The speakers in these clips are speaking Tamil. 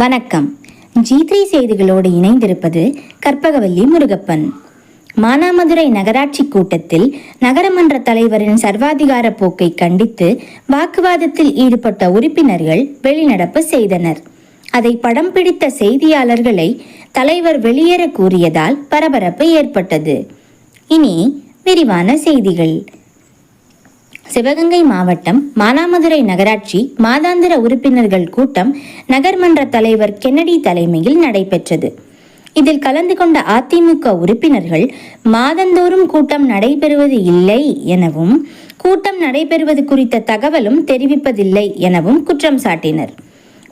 வணக்கம். ஜி த்ரீ செய்திகளோடு இணைந்திருப்பது கற்பகவல்லி முருகப்பன். மானாமதுரை நகராட்சி கூட்டத்தில் நகரமன்ற தலைவரின் சர்வாதிகார போக்கை கண்டித்து வாக்குவாதத்தில் ஈடுபட்ட உறுப்பினர்கள் வெளிநடப்பு செய்தனர். அதை படம் பிடித்த செய்தியாளர்களை தலைவர் வெளியேற கூறியதால் பரபரப்பு ஏற்பட்டது. இனி விரிவான செய்திகள். சிவகங்கை மாவட்டம் மானாமதுரை நகராட்சி மாதாந்திர உறுப்பினர்கள் கூட்டம் நகர்மன்ற தலைவர் கென்னடி தலைமையில் நடைபெற்றது. இதில் கலந்து கொண்ட அதிமுக உறுப்பினர்கள் மாதந்தோறும் கூட்டம் நடைபெறுவது இல்லை எனவும் கூட்டம் நடைபெறுவது குறித்த தகவலும் தெரிவிப்பதில்லை எனவும் குற்றம் சாட்டினர்.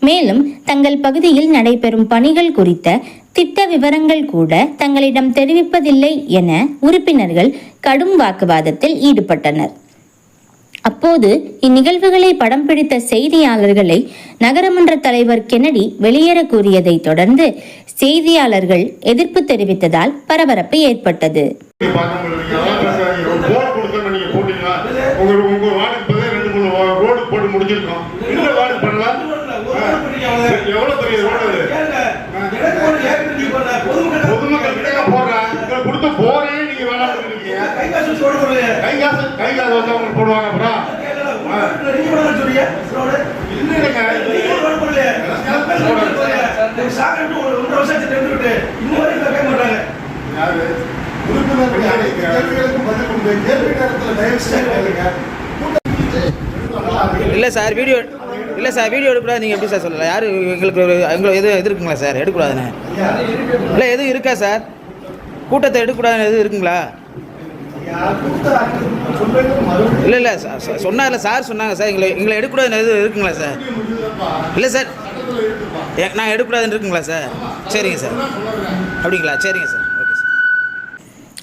மேலும் தங்கள் பகுதியில் நடைபெறும் பணிகள் குறித்த திட்ட விவரங்கள் கூட தங்களிடம் தெரிவிப்பதில்லை என உறுப்பினர்கள் கடும் வாக்குவாதத்தில் ஈடுபட்டனர். அப்போது இந்நிகழ்வுகளை படம் பிடித்த செய்தியாளர்களை நகரமன்ற தலைவர் கென்னடி வெளியேற கூறியதை தொடர்ந்து செய்தியாளர்கள் எதிர்ப்பு தெரிவித்ததால் பரபரப்பு ஏற்பட்டது. நீங்க இருக்கீங்க. கை காசு கை காசு வந்து அவங்க போடுவாங்க அப்புறம். இல்லைங்க. யாரு? உறுப்பினர்கள் கேள்விகளுக்கு பதில் கொடுங்க. கேள்வி நேரத்தில் தயவு செய்து கேளுங்க. இல்லை சார் வீடியோ இல்லை சார் வீடியோ எடுக்கக்கூடாது நீங்கள் எப்படி சார் சொல்லலாம் யார் எங்களுக்கு எங்களுக்கு எது எது இருக்குங்களா சார் எடுக்கக்கூடாதுன்னு இல்லை எதுவும் இருக்கா சார் கூட்டத்தை எடுக்கக்கூடாதுன்னு எதுவும் இருக்குங்களா இல்லை இல்லை சொன்னார்ல சார் சொன்னாங்க சார். எங்களை எங்களை எடுக்கக்கூடாதுன்னு எதுவும் இருக்குங்களா சார்? இல்லை சார். நான் எடுக்கக்கூடாதுன்னு இருக்குங்களா சார்? சரிங்க சார். அப்படிங்களா? சரிங்க சார். Okay sir.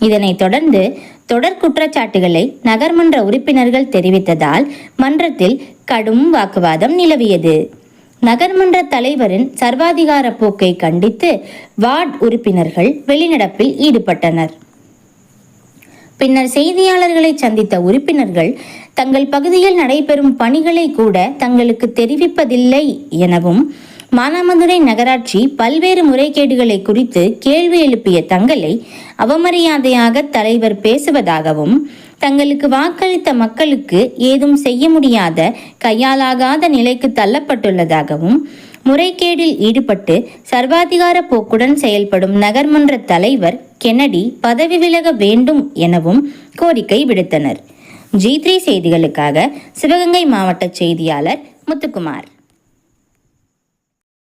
இதனைத் தொடர்ந்து தொடர் குற்றச்சாட்டுகளை நகர்மன்ற உறுப்பினர்கள் தெரிவித்ததால் மன்றத்தில் கடும் வாக்குவாதம் நிலவியது. நகர்மன்ற தலைவரின் சர்வாதிகார போக்கை கண்டித்து வார்டு உறுப்பினர்கள் வெளிநடப்பில் ஈடுபட்டனர். பின்னர் செய்தியாளர்களை சந்தித்த உறுப்பினர்கள் தங்கள் பகுதியில் நடைபெறும் பணிகளை கூட தங்களுக்கு தெரிவிப்பதில்லை எனவும் மானாமதுரை நகராட்சி பல்வேறு முறைகேடுகளை குறித்து கேள்வி எழுப்பிய தங்களை அவமரியாதையாக தலைவர் பேசுவதாகவும் தங்களுக்கு வாக்களித்த மக்களுக்கு ஏதும் செய்ய முடியாத கையாலாகாத நிலைக்கு தள்ளப்பட்டுள்ளதாகவும் முறைகேடில் ஈடுபட்டு சர்வாதிகார போக்குடன் செயல்படும் நகர்மன்ற தலைவர் கென்னடி பதவி விலக வேண்டும் எனவும் கோரிக்கை விடுத்தனர். ஜி த்ரீ செய்திகளுக்காக சிவகங்கை மாவட்ட செய்தியாளர் முத்துக்குமார்.